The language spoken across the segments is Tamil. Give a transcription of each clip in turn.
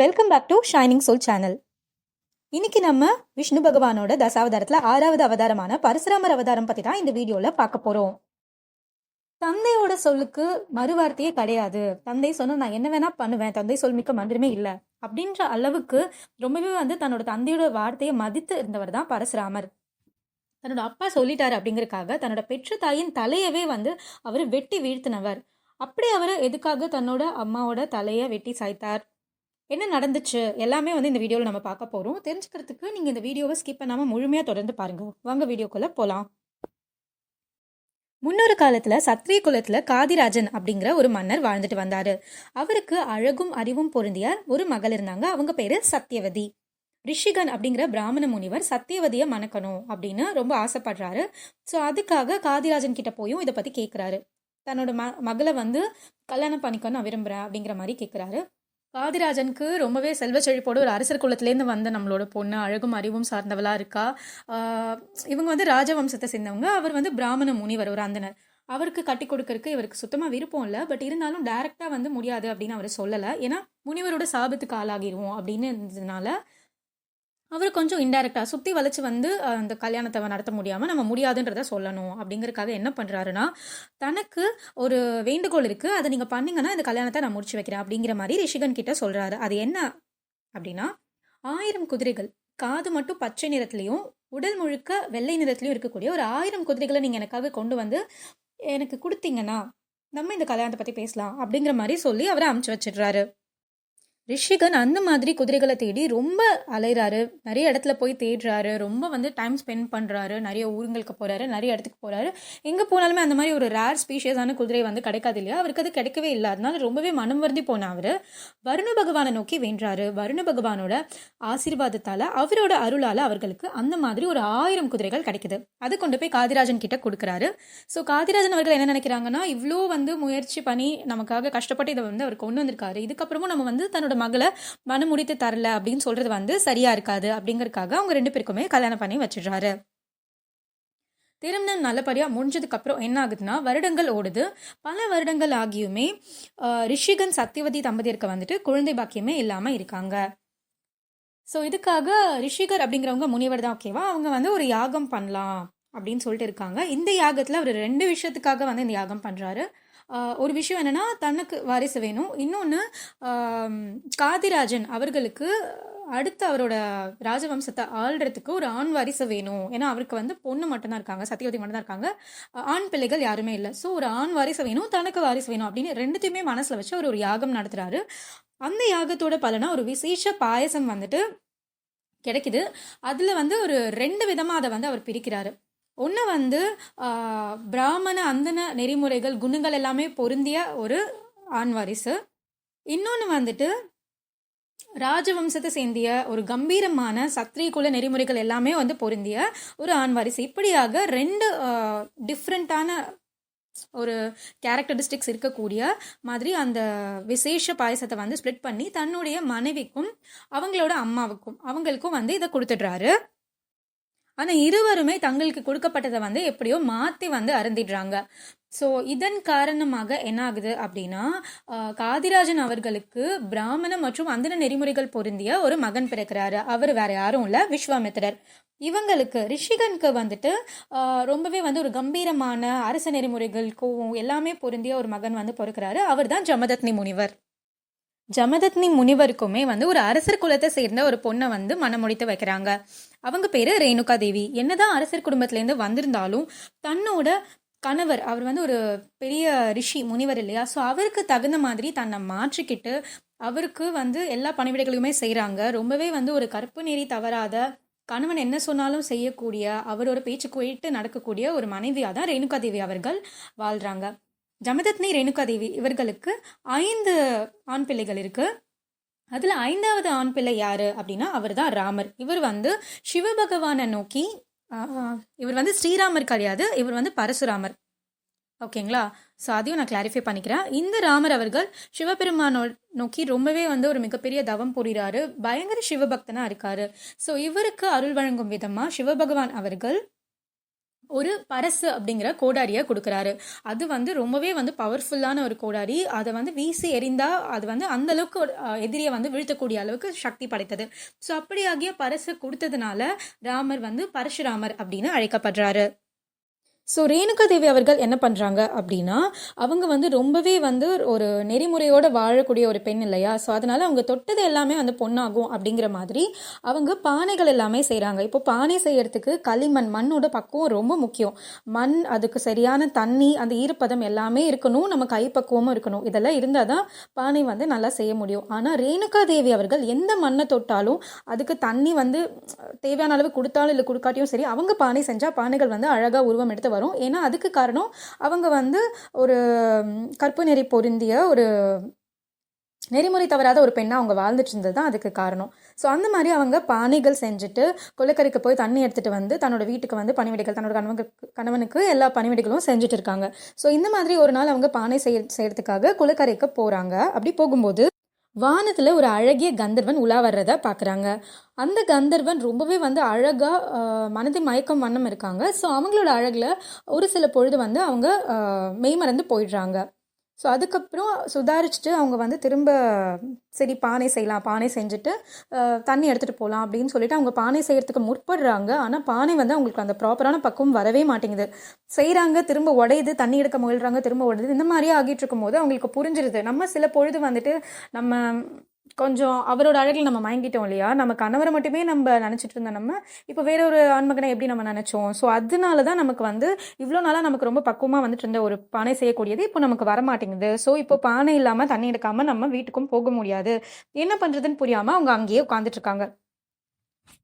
Welcome back to shining soul channel இன்னைக்கு நம்ம விஷ்ணு பகவானோட தசாவதாரத்துல ஆறாவது அவதாரமான பரசுராமர் அவதாரம் பத்தி தான் இந்த வீடியோல பார்க்க போறோம். தந்தையோட சொல்லுக்கு மறுவார்த்தையே கிடையாது. தந்தை சொன்ன நான் என்ன வேணா பண்ணுவேன் தந்தை சொல் மிக்க மந்திரமே இல்லை அப்படின்ற அளவுக்கு ரொம்பவே வந்து தன்னோட தந்தையோட வார்த்தையை மதித்து இருந்தவர் தான் பரசுராமர். தன்னோட அப்பா சொல்லிட்டாரு அப்படிங்கறக்காக தன்னோட பெற்ற தாயின் தலையவே வந்து அவர் வெட்டி வீழ்த்தினவர். அப்படி அவர் எதுக்காக தன்னோட அம்மாவோட தலையை வெட்டி சாய்த்தார்? என்ன நடந்துச்சு? எல்லாமே வந்து இந்த வீடியோவில் நம்ம பார்க்க போகிறோம் தெரிஞ்சுக்கிறதுக்கு நீங்கள் இந்த வீடியோவை ஸ்கிப் பண்ணாமல் முழுமையாக தொடர்ந்து பாருங்க. வாங்க வீடியோக்குள்ளே போகலாம் முன்னொரு காலத்தில் சத்திரிய குலத்தில் காதிராஜன் அப்படிங்கிற ஒரு மன்னர் வாழ்ந்துட்டு வந்தார். அவருக்கு அழகும் அறிவும் பொருந்திய ஒரு மகள் இருந்தாங்க. அவங்க பேர் சத்தியவதி ரிஷிகன் அப்படிங்கிற பிராமண முனிவர் சத்தியவதியை மணக்கணும் அப்படின்னு ரொம்ப ஆசைப்படுறாரு. ஸோ அதுக்காக காதிராஜன் கிட்ட போயும் இதை பற்றி கேட்குறாரு தன்னோட ம மகளை வந்து கல்யாணம் பண்ணிக்கணும் நான் விரும்புகிறேன் அப்படிங்கிற மாதிரி கேட்குறாரு பாதிராஜனுக்கு ரொம்பவே செல்வ செழிப்போடு ஒரு அரசர் குலத்துலேருந்து வந்த நம்மளோட பொண்ணு அழகும் அறிவும் சார்ந்தவளாக இருக்கா. இவங்க வந்து ராஜவம்சத்தை சேர்ந்தவங்க. அவர் வந்து பிராமண முனிவர் ஒரு அந்தனர் அவருக்கு கட்டி கொடுக்கறதுக்கு இவருக்கு சுத்தமாக விருப்பம் இல்லை. பட் இருந்தாலும் டைரெக்டாக வந்து முடியாது அப்படின்னு அவர் சொல்லலை. ஏன்னா முனிவரோட சாபத்துக்கு ஆளாகிடுவோம் அப்படின்னு இருந்ததுனால அவர் கொஞ்சம் இன்டெரக்டாக சுற்றி வளைச்சு வந்து அந்த கல்யாணத்தை நடத்த முடியாமல் நம்ம முடியாதுன்றத சொல்லணும். அப்படிங்கறதுக்காக என்ன பண்ணுறாருன்னா தனக்கு ஒரு வேண்டுகோள் இருக்குது அதை நீங்கள் பண்ணிங்கன்னா இந்த கல்யாணத்தை நான் முடிச்சு வைக்கிறேன் அப்படிங்கிற மாதிரி ரிஷிகன் கிட்ட சொல்கிறாரு அது என்ன அப்படின்னா ஆயிரம் குதிரைகள் காது மட்டும் பச்சை நிறத்துலையும் உடல் முழுக்க வெள்ளை நிறத்துலையும் இருக்கக்கூடிய ஒரு ஆயிரம் குதிரைகளை நீங்கள் எனக்காக கொண்டு வந்து எனக்கு கொடுத்தீங்கன்னா நம்ம இந்த கல்யாணத்தை பற்றி பேசலாம் அப்படிங்கிற மாதிரி சொல்லி அவரை அமுச்சு வச்சிடுறாரு. ரிஷிகன் அந்த மாதிரி குதிரைகளை தேடி ரொம்ப அலைகிறாரு நிறைய இடத்துல போய் தேடுறாரு. ரொம்ப வந்து டைம் ஸ்பெண்ட் பண்ணுறாரு நிறைய ஊருங்களுக்கு போகிறாரு நிறைய இடத்துக்கு போகிறாரு எங்கே போனாலுமே அந்த மாதிரி ஒரு ரேர் ஸ்பீஷியஸான குதிரை வந்து கிடைக்காது இல்லையா? அவருக்கு அது கிடைக்கவே இல்லை. அதனால ரொம்பவே மனம் வருந்தி போன அவர். வருண பகவானை நோக்கி வென்றாரு. வருண பகவானோட ஆசீர்வாதத்தால் அவரோட அருளால் அவர்களுக்கு அந்த மாதிரி ஒரு ஆயிரம் குதிரைகள் கிடைக்குது. அது கொண்டு போய் காதிராஜன் கிட்ட கொடுக்குறாரு. ஸோ காதிராஜன் அவர்கள் என்ன நினைக்கிறாங்கன்னா இவ்வளோ வந்து முயற்சி பண்ணி நமக்காக கஷ்டப்பட்டு இதை வந்து அவர் கொண்டு வந்திருக்காரு. இதுக்கப்புறமும் நம்ம வந்து தன்னோட மகளை மனம் முடித்து தரல அப்படின்னு சொல்றது வந்து சரியா இருக்காது அப்படிங்கறக்காக அவங்க ரெண்டு பேருக்குமே கல்யாணம் பண்ணி வச்சிடுறாரு. திருமணம் நல்லபடியா முடிஞ்சதுக்கு அப்புறம் என்ன ஆகுதுன்னா வருடங்கள் ஓடுது. பல வருடங்கள் ஆகியுமே ரிஷிகன் சத்தியவதி தம்பதியருக்கு வந்துட்டு குழந்தை பாக்கியமே இல்லாம இருக்காங்க. ஸோ இதுக்காக ரிஷிகர் அப்படிங்கிறவங்க முனிவர் தான் ஓகேவா? அவங்க வந்து ஒரு யாகம் பண்ணலாம் அப்படின்னு சொல்லிட்டு இருக்காங்க. இந்த யாகத்தில் அவர் ரெண்டு விஷயத்துக்காக வந்து இந்த யாகம் பண்ணுறாரு ஒரு விஷயம் என்னன்னா தனக்கு வாரிசு வேணும். இன்னொன்று காதிராஜன் அவர்களுக்கு அடுத்து அவரோட ராஜவம்சத்தை ஆள்றதுக்கு ஒரு ஆண் வாரிசு வேணும். ஏன்னா அவருக்கு வந்து பொண்ணு மட்டும்தான் இருக்காங்க சத்தியவதி மட்டும்தான் இருக்காங்க. ஆண் பிள்ளைகள் யாருமே இல்லை. ஸோ ஒரு ஆண் வாரிசு வேணும் தனக்கு வாரிசு வேணும் அப்படின்னு ரெண்டுத்தையுமே மனசில் வச்சு அவர் ஒரு யாகம் நடத்துகிறாரு அந்த யாகத்தோட பலனா ஒரு விசேஷ பாயசம் வந்துட்டு கிடைக்குது. அதில் வந்து ஒரு ரெண்டு விதமாக அதை வந்து அவர் பிரிக்கிறாரு. ஒன்று வந்து பிராமண அந்தன நெறிமுறைகள் குணங்கள் எல்லாமே பொருந்திய ஒரு ஆண் வாரிசு. இன்னொன்று வந்துட்டு ராஜவம்சத்தை சேர்ந்திய ஒரு கம்பீரமான சத்திரிய குல நெறிமுறைகள் எல்லாமே வந்து பொருந்திய ஒரு ஆண் வாரிசு. இப்படியாக ரெண்டு டிஃப்ரெண்ட்டான ஒரு கேரக்டரிஸ்டிக்ஸ் இருக்கக்கூடிய மாதிரி அந்த விசேஷ பாயசத்தை வந்து ஸ்ப்ளிட் பண்ணி தன்னுடைய மனைவிக்கும் அவங்களோட அம்மாவுக்கும் அவங்களுக்கும் வந்து இதை கொடுத்துடுறாரு. ஆனால் இருவருமே தங்களுக்கு கொடுக்கப்பட்டதை வந்து எப்படியோ மாற்றி வந்து அருந்திடுறாங்க. ஸோ இதன் காரணமாக என்ன ஆகுது அப்படின்னா காதிராஜன் அவர்களுக்கு பிராமண மற்றும் அந்தன நெறிமுறைகள் பொருந்திய ஒரு மகன் பிறக்கிறாரு. அவர் வேற யாரும் இல்லை விஸ்வாமித்திரர். இவங்களுக்கு ரிஷிகனுக்கு வந்துட்டு ரொம்பவே வந்து ஒரு கம்பீரமான அரச நெறிமுறைகள் கோவம் எல்லாமே பொருந்திய ஒரு மகன் வந்து பிறக்கிறாரு. அவர் தான் ஜமதத்னி முனிவர். ஜமதத்னி முனிவருக்குமே வந்து ஒரு அரசர் குலத்தை சேர்ந்த ஒரு பொண்ணை வந்து மனமுடித்து வைக்கிறாங்க. அவங்க பேரு ரேணுகா தேவி. என்னதான் அரசர் குடும்பத்திலேருந்து வந்திருந்தாலும் தன்னோட கணவர் அவர் வந்து ஒரு பெரிய ரிஷி முனிவர் இல்லையா? ஸோ அவருக்கு தகுந்த மாதிரி தன்னை மாற்றிக்கிட்டு அவருக்கு வந்து எல்லா பணிவிடைகளுமே செய்கிறாங்க ரொம்பவே வந்து ஒரு கற்பு நெறி தவறாத கணவன் என்ன சொன்னாலும் செய்யக்கூடிய அவரோட பேச்சு கேட்டு நடக்கக்கூடிய ஒரு மனைவியாக தான் ரேணுகா தேவி அவர்கள் வாழ்கிறாங்க ஜமதத்னி ரேணுகாதேவி இவர்களுக்கு ஐந்து ஆண் பிள்ளைகள் இருக்கு. அதுல ஐந்தாவது ஆண் பிள்ளை யாரு அப்படின்னா அவர் தான் ராமர். இவர் வந்து சிவபகவானை நோக்கி இவர் வந்து ஸ்ரீராமர் கிடையாது இவர் வந்து பரசுராமர். ஓகேங்களா? ஸோ அதையும் நான் கிளாரிஃபை பண்ணிக்கிறேன். இந்த ராமர் அவர்கள் சிவபெருமானோ நோக்கி ரொம்பவே வந்து ஒரு மிகப்பெரிய தவம் புரிகிறாரு பயங்கர சிவபக்தனாக இருக்காரு. ஸோ இவருக்கு அருள் வழங்கும் விதமாக சிவபகவான் அவர்கள் ஒரு பரசு அப்படிங்கிற கோடாரியை கொடுக்குறாரு. அது வந்து ரொம்பவே வந்து பவர்ஃபுல்லான ஒரு கோடாரி. அதை வந்து வீசி எரிந்தால் அது வந்து அந்த அளவுக்கு எதிரியை வந்து வீழ்த்தக்கூடிய அளவுக்கு சக்தி படைத்தது. ஸோ அப்படியாகிய பரசு கொடுத்ததுனால ராமர் வந்து பரசுராமர் அப்படின்னு அழைக்கப்படுறாரு. ஸோ ரேணுகா தேவி அவர்கள் என்ன பண்ணுறாங்க அப்படின்னா அவங்க வந்து ரொம்பவே வந்து ஒரு நெறிமுறையோடு வாழக்கூடிய ஒரு பெண் இல்லையா? ஸோ அதனால் அவங்க தொட்டது எல்லாமே வந்து பொண்ணாகும் அப்படிங்கிற மாதிரி அவங்க பானைகள் எல்லாமே செய்கிறாங்க இப்போ பானை செய்கிறதுக்கு களிமண் மண்ணோட பக்குவம் ரொம்ப முக்கியம். மண் அதுக்கு சரியான தண்ணி அந்த ஈரப்பதம் எல்லாமே இருக்கணும். நம்ம கைப்பக்குவமும் இருக்கணும். இதெல்லாம் இருந்தால் தான் பானை வந்து நல்லா செய்ய முடியும். ஆனால் ரேணுகா தேவி அவர்கள் எந்த மண்ணை தொட்டாலும் அதுக்கு தண்ணி வந்து தேவையான அளவு கொடுத்தாலும் இல்லை கொடுக்காட்டியும் சரி அவங்க பானை செஞ்சால் பானைகள் வந்து அழகாக உருவம் எடுத்து வரும். ஏன்னா அதுக்கு காரணம் அவங்க வந்து ஒரு கற்பு நெறி பொருந்திய ஒரு நெறிமுறை தவறாத ஒரு பெண்ணாக அவங்க வாழ்ந்துட்டு இருந்தது தான் அதுக்கு காரணம். ஸோ அந்த மாதிரி அவங்க பானைகள் செஞ்சுட்டு குளக்கரைக்கு போய் தண்ணி எடுத்துகிட்டு வந்து தன்னோட வீட்டுக்கு வந்து பணிவிடைகள் தன்னோட கணவனுக்கு கணவனுக்கு எல்லா பணிவிடைகளும் செஞ்சுட்டு இருக்காங்க. ஸோ இந்த மாதிரி ஒரு நாள் அவங்க பானை செய்ய செய்யறதுக்காக குளக்கரைக்கு போகிறாங்க அப்படி போகும்போது வானத்தில் ஒரு அழகிய கந்தர்வன் உலா வர்றத பார்க்குறாங்க அந்த கந்தர்வன் ரொம்பவே வந்து அழகாக மனதை மயக்கம் வண்ணம் இருக்காங்க. ஸோ அவங்களோட அழகில் ஒரு சில பொழுது வந்து அவங்க மெய்மறந்து போயிடுறாங்க. ஸோ அதுக்கப்புறம் சுதாரிச்சுட்டு அவங்க வந்து திரும்ப சரி பானை செய்யலாம் பானை செஞ்சுட்டு தண்ணி எடுத்துகிட்டு போகலாம் அப்படின்னு சொல்லிட்டு அவங்க பானை செய்கிறதுக்கு முற்படுறாங்க. ஆனால் பானை வந்து அவங்களுக்கு அந்த ப்ராப்பரான பக்குவம் வரவே மாட்டேங்குது. செய்கிறாங்க திரும்ப உடையுது தண்ணி எடுக்க முயல்றாங்க திரும்ப உடையுது. இந்த மாதிரியே ஆகிட்டு இருக்கும்போது அவங்களுக்கு புரிஞ்சிருது. நம்ம சில பொழுது வந்துட்டு நம்ம கொஞ்சம் அவரோட அழகில் நம்ம மயங்கிட்டோம் இல்லையா? நம்ம கணவரை மட்டுமே நம்ம நினச்சிட்டு இருந்த நம்ம. இப்போ வேற ஒரு ஆண்மகனை எப்படி நம்ம நினச்சோம்? ஸோ அதனால தான் நமக்கு வந்து இவ்வளோ நாளாக நமக்கு ரொம்ப பக்குவமாக வந்துட்டு இருந்த ஒரு பானை செய்யக்கூடியது இப்போ நமக்கு வர மாட்டேங்குது ஸோ இப்போ பானை இல்லாமல் தண்ணி எடுக்காமல் நம்ம வீட்டுக்கும் போக முடியாது. என்ன பண்ணுறதுன்னு புரியாமல் அவங்க அங்கேயே உட்காந்துட்டு இருக்காங்க.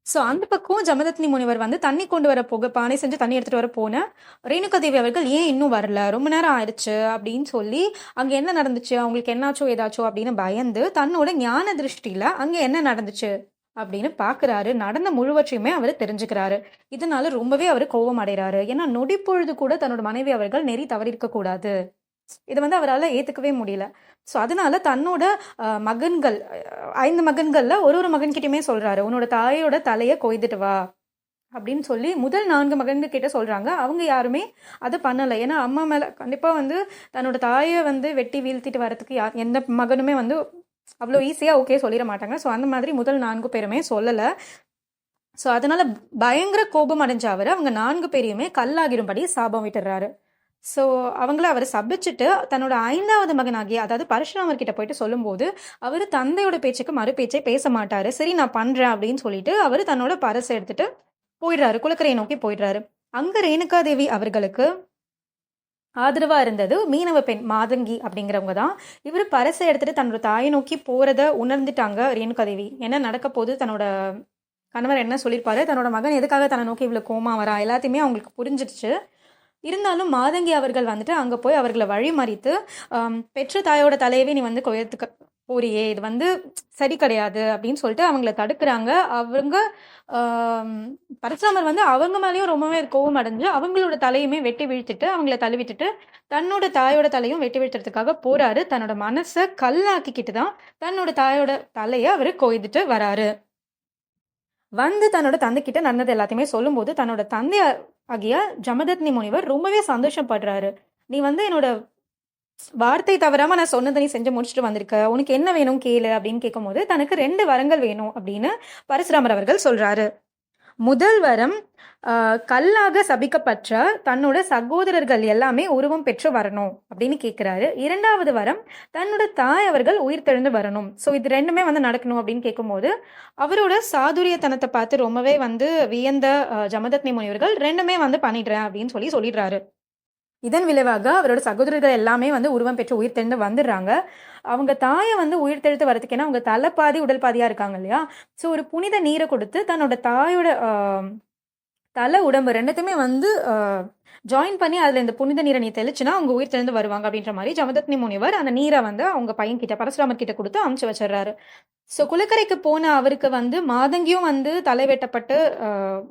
ஸோ அந்த பக்கம் ஜமதத்னி முனிவர் வந்து தண்ணி கொண்டு வர போக பானை செஞ்சு தண்ணி எடுத்துகிட்டு வர போன ரேணுகா தேவி அவர்கள் ஏன் இன்னும் வரல? ரொம்ப நேரம் ஆயிடுச்சு அப்படின்னு சொல்லி அங்கே என்ன நடந்துச்சு? அவங்களுக்கு என்னாச்சோ ஏதாச்சோ அப்படின்னு பயந்து தன்னோட ஞான திருஷ்டியில் அங்கே என்ன நடந்துச்சு அப்படின்னு பார்க்குறாரு நடந்த முழுவற்றையுமே அவர் தெரிஞ்சுக்கிறாரு. இதனால ரொம்பவே அவர் கோபம் அடைகிறாரு ஏன்னா நொடிப்பொழுது கூட தன்னோட மனைவி அவர்கள் நெறி தவறிருக்க இதை வந்து அவரால் ஏற்றுக்கவே முடியல. ஸோ அதனால தன்னோட மகன்கள் ஐந்து மகன்களில் ஒரு ஒரு மகன்கிட்டயுமே சொல்கிறாரு உன்னோட தாயோட தலையை கொய்துட்டு வா அப்படின்னு சொல்லி முதல் நான்கு மகன்கள் கிட்ட அவங்க யாருமே அதை பண்ணலை. ஏன்னா அம்மா மேலே கண்டிப்பாக வந்து தன்னோட தாயை வந்து வெட்டி வீழ்த்திட்டு வரதுக்கு யார் எந்த மகனுமே வந்து அவ்வளோ ஈஸியாக ஓகே சொல்லிட மாட்டாங்க. ஸோ அந்த மாதிரி முதல் நான்கு பேருமே சொல்லலை. ஸோ அதனால் பயங்கர கோபம் அடைஞ்ச அவர் அவங்க நான்கு பேரையுமே கல்லாகிடும்படி சாபம் விட்டுறாரு ஸோ அவங்கள அவர் சபிச்சுட்டு தன்னோட ஐந்தாவது மகனாகிய அதாவது பரஷுராமர் கிட்ட போயிட்டு சொல்லும்போது அவர் தந்தையோட பேச்சுக்கு மறு பேச்சை பேச மாட்டாரு. சரி நான் பண்றேன் அப்படின்னு சொல்லிட்டு அவர் தன்னோட பரசை எடுத்துட்டு போயிடுறாரு. குளக்கரையை நோக்கி போயிடுறாரு. அங்க ரேணுகாதேவி அவர்களுக்கு ஆதரவா இருந்தது மீனவ பெண் மாதங்கி அப்படிங்கிறவங்க தான். இவர் பரசை எடுத்துட்டு தன்னோட தாயை நோக்கி போறத உணர்ந்துட்டாங்க ரேணுகாதேவி. என்ன நடக்க போது தன்னோட கணவர் என்ன சொல்லியிருப்பாரு தன்னோட மகன் எதுக்காக தன்னை நோக்கி இவ்வளோ கோமா வரா? எல்லாத்தையுமே அவங்களுக்கு புரிஞ்சிடுச்சு. இருந்தாலும் மாதங்கி அவர்கள் வந்துட்டு அங்கே போய் அவர்களை வழிமறித்து பெற்ற தாயோட தலையவே நீ வந்து கொயத்துக்க போறியே இது வந்து சரி கிடையாது அப்படின்னு சொல்லிட்டு அவங்கள தடுக்கிறாங்க. அவங்க பரசுராமர் வந்து அவங்க மேலேயும் ரொம்பவே கோவம் அடைஞ்சு அவங்களோட தலையுமே வெட்டி வீழ்த்திட்டு அவங்கள தழுவிட்டுட்டு தன்னோட தாயோட தலையும் வெட்டி வீழ்த்துறதுக்காக போறாரு. தன்னோட மனசை கல்லாக்கிக்கிட்டு தான் தன்னோட தாயோட தலையை அவர் கொய்துட்டு வராரு. வந்து தன்னோட தந்தைக்கிட்ட நடந்தது எல்லாத்தையுமே சொல்லும்போது தன்னோட தந்தைய ஆகிய ஜமதத்னி முனிவர் ரொம்பவே சந்தோஷப்படுறாரு. நீ வந்து என்னோட வார்த்தை தவறாம நான் சொன்னதை நீ செஞ்சு முடிச்சுட்டு வந்திருக்க. உனக்கு என்ன வேணும் கேளு அப்படின்னு கேட்கும்போது தனக்கு ரெண்டு வரங்கள் வேணும் அப்படின்னு பரசுராமர் அவர்கள் சொல்றாரு. முதல் வரம் கல்லாக சபிக்கப்பட்ட தன்னோட சகோதரர்கள் எல்லாமே உருவம் பெற்று வரணும் அப்படின்னு கேட்குறாரு இரண்டாவது வரம் தன்னோட தாய் அவர்கள் உயிர் தெழுந்து வரணும். ஸோ இது ரெண்டுமே வந்து நடக்கணும் அப்படின்னு கேட்கும்போது அவரோட சாதுரியத்தனத்தை பார்த்து ரொம்பவே வந்து வியந்த ஜமதத்னி முனிவர்கள் ரெண்டுமே வந்து பண்ணிடுறேன் அப்படின்னு சொல்லி சொல்லிடுறாரு. இதன் விளைவாக அவரோட சகோதரர்கள் எல்லாமே வந்து உருவம் பெற்று உயிர் தெழுந்து வந்துடுறாங்க. அவங்க தாயை வந்து உயிர் தெழுத்து வரதுக்கு ஏன்னா அவங்க தலை பாதி உடல் பாதியாக இருக்காங்க இல்லையா? ஸோ ஒரு புனித நீரை கொடுத்து தன்னோட தாயோட தலை உடம்பு ரெண்டுத்தையுமே வந்து ஜாயின் பண்ணி அதில் இந்த புனித நீரை நீ தெளிச்சுனா அவங்க உயிர் தெழுந்து வருவாங்க அப்படின்ற மாதிரி ஜமதத்னி முனிவர் அந்த நீரை வந்து அவங்க பையன் கிட்ட பரசுராமர் கிட்ட கொடுத்து அமுச்சு வச்சிடுறாரு. ஸோ குளக்கரைக்கு போன அவருக்கு வந்து மாதங்கியும் வந்து தலை வெட்டப்பட்டு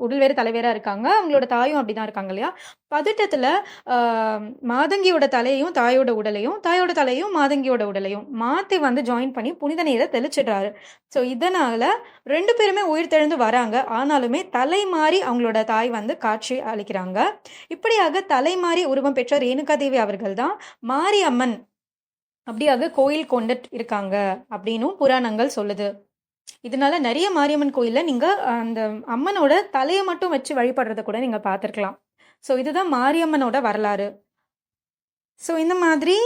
உடல் வேறு தலைவேராக இருக்காங்க. அவங்களோட தாயும் அப்படிதான் இருக்காங்க இல்லையா? பதட்டத்தில் மாதங்கியோட தலையையும் தாயோட உடலையும் தாயோட தலையும் மாதங்கியோட உடலையும் மாற்றி வந்து ஜாயின் பண்ணி புனித நீரை தெளிச்சிடுறாரு. ஸோ இதனால் ரெண்டு பேருமே உயிர் தெழுந்து வராங்க. ஆனாலுமே தலை மாறி அவங்களோட தாய் வந்து காட்சி அளிக்கிறாங்க. இப்படியாக தலை மாறி உருவம் பெற்ற ரேணுகாதேவி அவர்கள் தான் மாரியம்மன் அப்படியாக கோயில் கொண்டு இருக்காங்க அப்படின்னும் புராணங்கள் சொல்லுது. இதனால நிறைய மாரியம்மன் கோயிலில் நீங்கள் அந்த அம்மனோட தலையை மட்டும் வச்சு வழிபடுறத கூட நீங்கள் பார்த்துருக்கலாம். ஸோ இதுதான் மாரியம்மனோட வரலாறு. ஸோ இந்த மாதிரி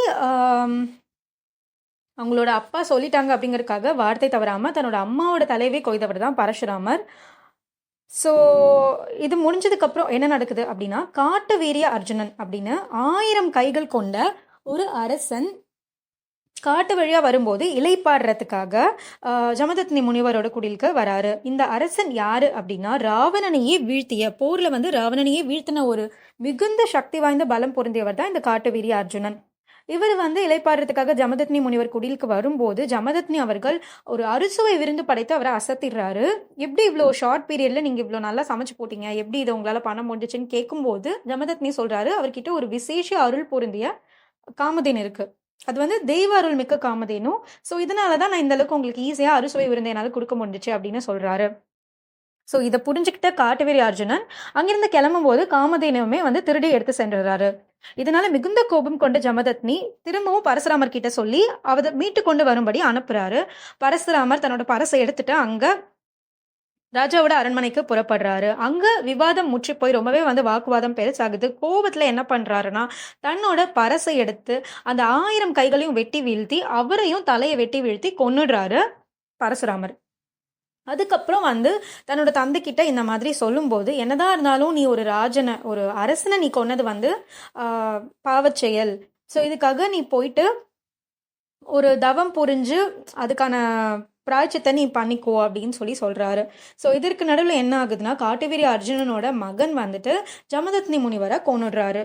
அவங்களோட அப்பா சொல்லிட்டாங்க அப்படிங்கிறதுக்காக வார்த்தை தவறாமல் தன்னோட அம்மாவோட தலையவே கொய்தவர் தான் பரசுராமர். ஸோ இது முடிஞ்சதுக்கப்புறம் என்ன நடக்குது அப்படின்னா காட்டு வீரிய அர்ஜுனன் அப்படின்னு ஆயிரம் கைகள் கொண்ட ஒரு அரசன் காட்டு வழியாக வரும்போது இலைப்பாடுறதுக்காக பாடுறதுக்காக ஜமதத்னி முனிவரோட குடிலுக்கு வராரு. இந்த அரசன் யாரு அப்படின்னா ராவணனையே வீழ்த்திய போர்ல வந்து ராவணனையே வீழ்த்தின ஒரு மிகுந்த சக்தி வாய்ந்த பலம் பொருந்தியவர் தான் இந்த காட்டு வீரிய அர்ஜுனன். இவர் வந்து இலைப்பாடுறதுக்காக ஜமதத்னி முனிவர் குடிலுக்கு வரும்போது ஜமதத்னி அவர்கள் ஒரு அறுசுவை விருந்து படைத்து அவரை அசத்திடுறாரு. எப்படி இவ்வளோ ஷார்ட் பீரியட்ல நீங்க இவ்வளோ நல்லா சமைச்சு போட்டீங்க? எப்படி இதை உங்களால பண்ண முடிஞ்சுச்சுன்னு கேட்கும்போது ஜமதத்னி சொல்றாரு அவர்கிட்ட ஒரு விசேஷ அருள் பொருந்திய காமதேன் இருக்கு. அது வந்து தெய்வ அருள் மிக்க காமதேனும் ஸோ இதனால தான் நான் இந்த அளவுக்கு உங்களுக்கு ஈஸியாக அறுசுவை விருந்து என்னால் கொடுக்க முடிஞ்சுச்சு அப்படின்னு சொல்கிறாரு ஸோ இதை புரிஞ்சுக்கிட்ட காட்டுவேரி அர்ஜுனன் அங்கிருந்து கிளம்பும் போது காமதேனுமே வந்து திருடி எடுத்து சென்றுறாரு. இதனால மிகுந்த கோபம் கொண்ட ஜமதத்னி திரும்பவும் பரசுராமர் கிட்ட சொல்லி அவரை மீட்டு கொண்டு வரும்படி அனுப்புறாரு. பரசுராமர் தன்னோட பரசை எடுத்துட்டு அங்க ராஜாவோட அரண்மனைக்கு புறப்படுறாரு. அங்க விவாதம் முற்றி போய் ரொம்பவே வந்து வாக்குவாதம் பெருசாகுது. கோபத்துல என்ன பண்றாருன்னா தன்னோட பரசை எடுத்து அந்த ஆயிரம் கைகளையும் வெட்டி வீழ்த்தி அவரையும் தலையை வெட்டி வீழ்த்தி கொன்னுடுறாரு பரசுராமர். அதுக்கப்புறம் வந்து தன்னோட தந்தைக்கிட்ட இந்த மாதிரி சொல்லும்போது என்னதான் இருந்தாலும் நீ ஒரு ராஜனை ஒரு அரசனை நீ கொன்னது வந்து பாவச்செயல் ஸோ இதுக்காக நீ போயிட்டு ஒரு தவம் புரிஞ்சு அதுக்கான பிராய்ச்சித்தை நீ பண்ணிக்கோ அப்படின்னு சொல்லி சொல்கிறாரு ஸோ இதற்கு நடுவில் என்ன ஆகுதுன்னா காட்டுவீரி அர்ஜுனனோட மகன் வந்துட்டு ஜமதத்னி முனிவரை கொன்னுடுறாரு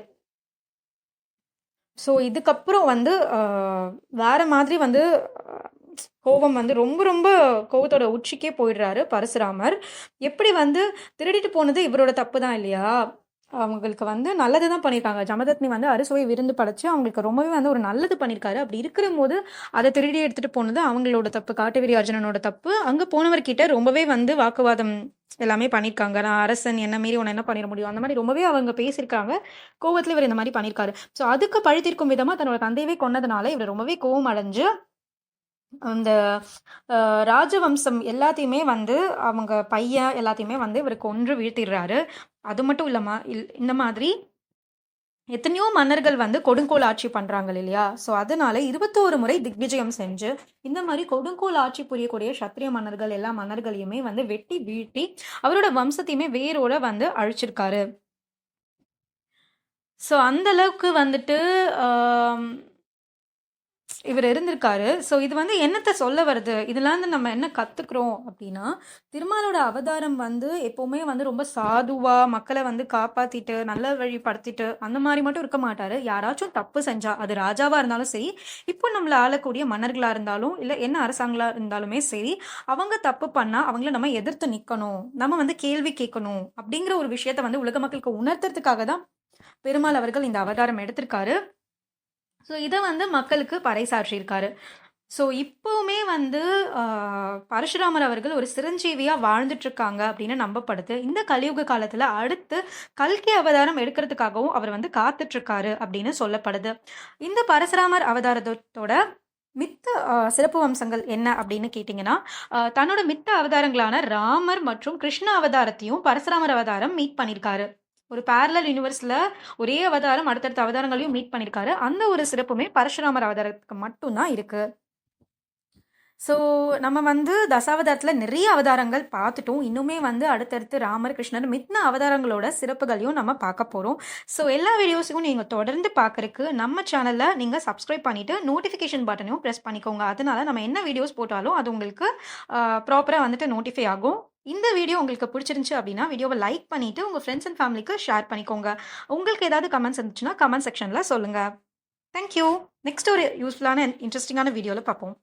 ஸோ இதுக்கப்புறம் வந்து வேற மாதிரி வந்து கோபம் வந்து ரொம்ப ரொம்ப கோபத்தோட உச்சிக்கே போயிடுறாரு பரசுராமர். எப்படி வந்து திருடிட்டு போனது இவரோட தப்பு தான் இல்லையா? அவங்களுக்கு வந்து நல்லது தான் பண்ணியிருக்காங்க ஜமதத்னி வந்து அறுசுவை விருந்து படைச்சு அவங்களுக்கு ரொம்பவே வந்து ஒரு நல்லது பண்ணியிருக்காரு அப்படி இருக்கிற போது அதை திருடி எடுத்துட்டு போனது அவங்களோட தப்பு. காட்டுவீரி அர்ஜுனனோட தப்பு. அங்கே போனவர்கிட்ட ரொம்பவே வந்து வாக்குவாதம் எல்லாமே பண்ணியிருக்காங்க நான் அரசன் என்ன மீறி உன்னை என்ன பண்ணிட முடியும்? அந்த மாதிரி ரொம்பவே அவங்க பேசியிருக்காங்க. கோவத்துல இவர் இந்த மாதிரி பண்ணியிருக்காரு ஸோ அதுக்கு பழுத்திருக்கும் விதமாக விதமா தன்னோட தந்தையவே கொன்னதுனால இவர் ரொம்பவே கோவம் அடைஞ்சு அந்த ராஜவம்சம் எல்லாத்தையுமே வந்து அவங்க பையன் எல்லாத்தையுமே வந்து இவர் கொன்று வீழ்த்திடுறாரு. அது மட்டும் இல்லாம இல்- இந்த மாதிரி எத்தனையோ மன்னர்கள் வந்து கொடுங்கோல் ஆட்சி பண்றாங்க இல்லையா? ஸோ அதனால இருபத்தோரு முறை திக்விஜயம் செஞ்சு இந்த மாதிரி கொடுங்கோல் ஆட்சி புரியக்கூடிய சத்திரிய மன்னர்கள் எல்லா மன்னர்களையுமே வந்து வெட்டி வீழ்த்தி அவரோட வம்சத்தையுமே வேரோட வந்து அழிச்சிருக்காரு. ஸோ அந்த அளவுக்கு வந்துட்டு இவர் இருந்திருக்காரு. ஸோ இது வந்து என்னத்தை சொல்ல வருது? இதெல்லாம் வந்து நம்ம என்ன கற்றுக்குறோம் அப்படின்னா திருமாலோட அவதாரம் வந்து எப்போவுமே வந்து ரொம்ப சாதுவாக மக்களை வந்து காப்பாற்றிட்டு நல்ல வழிப்படுத்திட்டு அந்த மாதிரி மட்டும் இருக்க மாட்டார். யாராச்சும் தப்பு செஞ்சா அது ராஜாவாக இருந்தாலும் சரி இப்போ நம்மளை ஆளக்கூடிய மன்னர்களாக இருந்தாலும் இல்லை என்ன அரசாங்களாக இருந்தாலுமே சரி அவங்க தப்பு பண்ணால் அவங்கள நம்ம எதிர்த்து நிற்கணும் நம்ம வந்து கேள்வி கேட்கணும் அப்படிங்கிற ஒரு விஷயத்த வந்து உலக மக்களுக்கு உணர்த்துறதுக்காக தான் பெருமாள் அவர்கள் இந்த அவதாரம் எடுத்திருக்காரு. ஸோ இதை வந்து மக்களுக்கு பறைசாற்றியிருக்காரு. ஸோ இப்போவுமே வந்து பரசுராமர் அவர்கள் ஒரு சிரஞ்சீவியாக வாழ்ந்துட்டுருக்காங்க அப்படின்னு நம்பப்படுது. இந்த கலியுக காலத்தில் அடுத்து கல்கி அவதாரம் எடுக்கிறதுக்காகவும் அவர் வந்து காத்துட்ருக்காரு அப்படின்னு சொல்லப்படுது. இந்த பரசுராமர் அவதாரத்தோட மித்த சிறப்பு வம்சங்கள் என்ன அப்படின்னு கேட்டிங்கன்னா தன்னோட மித்த அவதாரங்களான ராமர் மற்றும் கிருஷ்ண அவதாரத்தையும் பரசுராமர் அவதாரம் மீட் பண்ணியிருக்காரு ஒரு பேரலல் யூனிவர்ஸில் ஒரே அவதாரம் அடுத்தடுத்த அவதாரங்களையும் மீட் பண்ணியிருக்காரு அந்த ஒரு சிறப்புமே பரசுராமர் அவதாரத்துக்கு மட்டும்தான் இருக்குது ஸோ நம்ம வந்து தசாவதாரத்தில் நிறைய அவதாரங்கள் பார்த்துட்டோம். இன்னுமே வந்து அடுத்தடுத்து ராமர் கிருஷ்ணர் மித்ன அவதாரங்களோட சிறப்புகளையும் நம்ம பார்க்க போகிறோம் ஸோ எல்லா வீடியோஸையும் நீங்கள் தொடர்ந்து பார்க்குறக்கு நம்ம சேனலில் நீங்கள் சப்ஸ்கிரைப் பண்ணிவிட்டு நோட்டிஃபிகேஷன் பட்டனையும் ப்ரெஸ் பண்ணிக்கோங்க. அதனால நம்ம என்ன வீடியோஸ் போட்டாலும் அது உங்களுக்கு ப்ராப்பராக வந்துட்டு நோட்டிஃபை ஆகும். இந்த வீடியோ உங்களுக்கு பிடிச்சிருந்துச்சு அப்படின்னா வீடியோவை லைக் பண்ணிவிட்டு உங்கள் ஃப்ரெண்ட்ஸ் அண்ட் ஃபேமிலிக்கு ஷேர் பண்ணிக்கோங்க. உங்களுக்கு ஏதாவது கமெண்ட்ஸ் இருந்துச்சுன்னா கமெண்ட் செக்ஷனில் சொல்லுங்கள் தேங்க்யூ நெக்ஸ்ட் ஒரு யூஸ்ஃபுல்லான இன்ட்ரெஸ்டிங்கான வீடியோவில் பார்ப்போம்.